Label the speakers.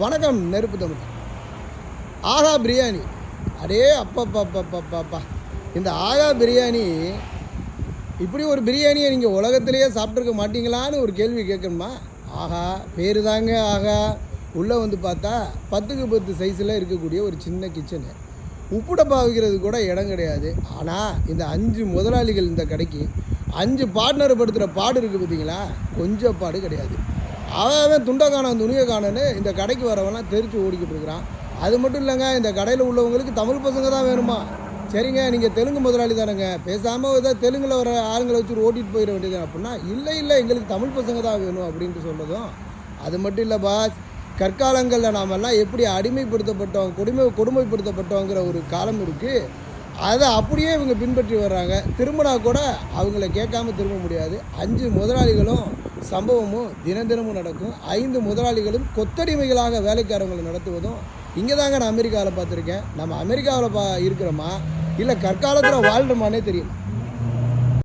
Speaker 1: வணக்கம் நெருப்பு தமிழ் ஆகா பிரியாணி. அடே அப்பப்பப்பப்பப்பா இந்த ஆகா பிரியாணி இப்படி ஒரு பிரியாணியை நீங்கள் உலகத்திலேயே சாப்பிட்ருக்க மாட்டீங்களான்னு ஒரு கேள்வி கேட்கணுமா? ஆகா பேர் தாங்க ஆகா. உள்ளே வந்து பார்த்தா பத்துக்கு பத்து சைஸில் இருக்கக்கூடிய ஒரு சின்ன கிச்சனு உப்பு டப்பா வைக்கிறது கூட இடம் கிடையாது. ஆனால் இந்த அஞ்சு முதலாளிகள் இந்த கடைக்கு அஞ்சு பார்ட்னர் படுத்துகிற பாடு இருக்குது பார்த்தீங்களா? கொஞ்சம் பாடு கிடையாது. அவன் அவன் துண்டை காணான் துணியை காணன்னு இந்த கடைக்கு வரவெல்லாம் தெரிச்சு ஓடிக்கிட்டு இருக்கிறான். அது மட்டும் இல்லைங்க இந்த கடையில் உள்ளவங்களுக்கு தமிழ் பசங்க தான் வேணுமா? சரிங்க நீங்கள் தெலுங்கு முதலாளி தானேங்க. பேசாமல் ஏதாவது தெலுங்கில் வர ஆளுங்களை வச்சு ஓட்டிகிட்டு போயிட வேண்டியது அப்படின்னா இல்லை இல்லை எங்களுக்கு தமிழ் பசங்க தான் வேணும் அப்படின்ட்டு சொன்னதும் அது மட்டும் இல்லை பாஸ். கற்காலங்களில் நாமெல்லாம் எப்படி அடிமைப்படுத்தப்பட்டோம் கொடுமை கொடுமைப்படுத்தப்பட்டோங்கிற ஒரு காலம் இருக்குது அதை அப்படியே இவங்க பின்பற்றி வர்றாங்க. திரும்பினா கூட அவங்கள கேட்காம திரும்ப முடியாது. அஞ்சு முதலாளிகளும் சம்பவமும் தினம் தினமும் நடக்கும். ஐந்து முதலாளிகளும் கொத்தடிமைகளாக வேலைக்காரங்களை நடத்துவதும் இங்கே தாங்க நான் அமெரிக்காவில் பார்த்துருக்கேன். நம்ம அமெரிக்காவில் பா இருக்கிறோமா? இல்லை கற்காலத்தில் வாழ்கிறோமானே தெரியும்